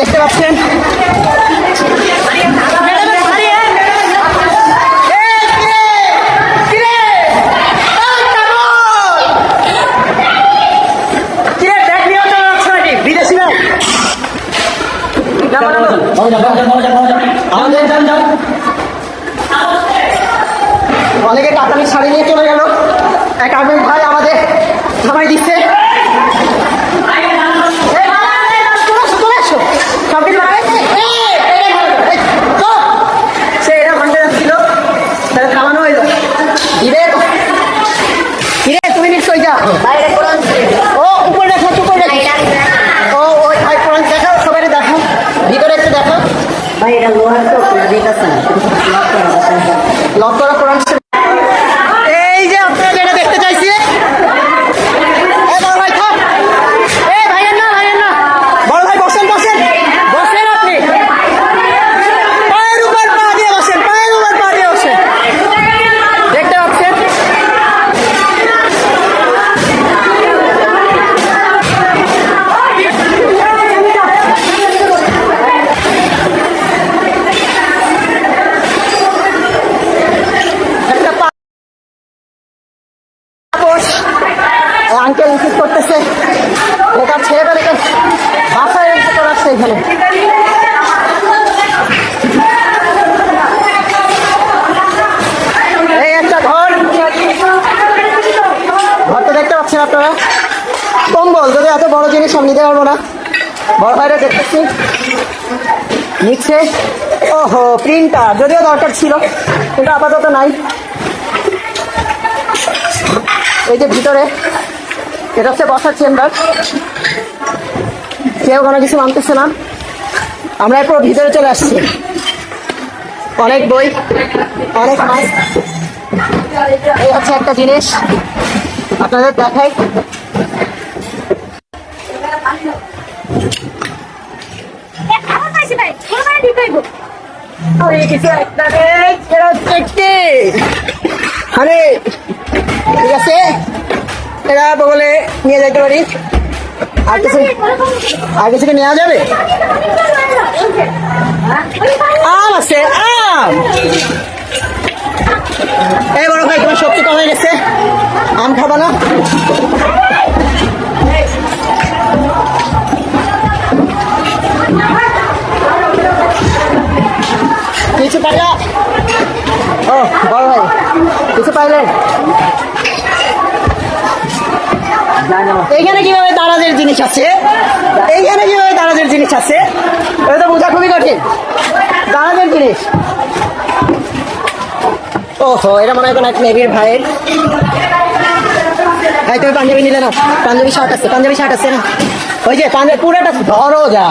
দেখতে পাচ্ছেন। অনেকে কাতানি শাড়ি নিয়ে চলে গেল। এক আমির ভাই আমাদের সবাই দিচ্ছে। ও উপরে দেখো উপরে দেখো। ও ওই ভাই কোরআন দেখো সবাই দেখো। ভিতরে একটু দেখো। ভাই এটা লোহার তো লক করা। আঙ্কেল ইনক্রিজ করতেছে? বেকার ছেড়ে বেড়ে বাসায় চলে আসছে এখানে। এই একটা ঘর। ঘরটা দেখতে আপনারা? যদি এত বড় জিনিস নিতে পারব না। নিচ্ছে। যদিও দরকার ছিল আপাতত নাই। এই যে ভিতরে এটা হচ্ছে বসার চেম্বার। কেউ কোনো কিছু মানতেছে না। আমরা এরপর ভিতরে চলে আসছি। অনেক বই, অনেক মাছ। এই হচ্ছে একটা জিনিস। আপনাদের দেখাই? ঠিক আছে? এরা বলে নিয়ে যেতে পারি আর কিছু আর কিছু নেওয়া যাবে? আম আছে, আম! এই বড় ভাই, তোমার শক্তি কমে গেছে। আম খাবা না? কিছু পাইলা? ও, বড় ভাই, কিছু পাইলেন এইখানে কীভাবে দারাজের জিনিস আছে? এইখানে কীভাবে দারাজের জিনিস আছে? এটা তো বোঝা খুবই কঠিন। দারাজের জিনিস। ওহো, এটা মনে হয় কোনো এক নেভির ভাইয়ের। ভাই তুমি পাঞ্জাবি নিলে না পাঞ্জাবি শার্ট আছে, পাঞ্জাবি শার্ট আছে না? ওই যে পাঞ্জাবি পুরোটা ধরো যা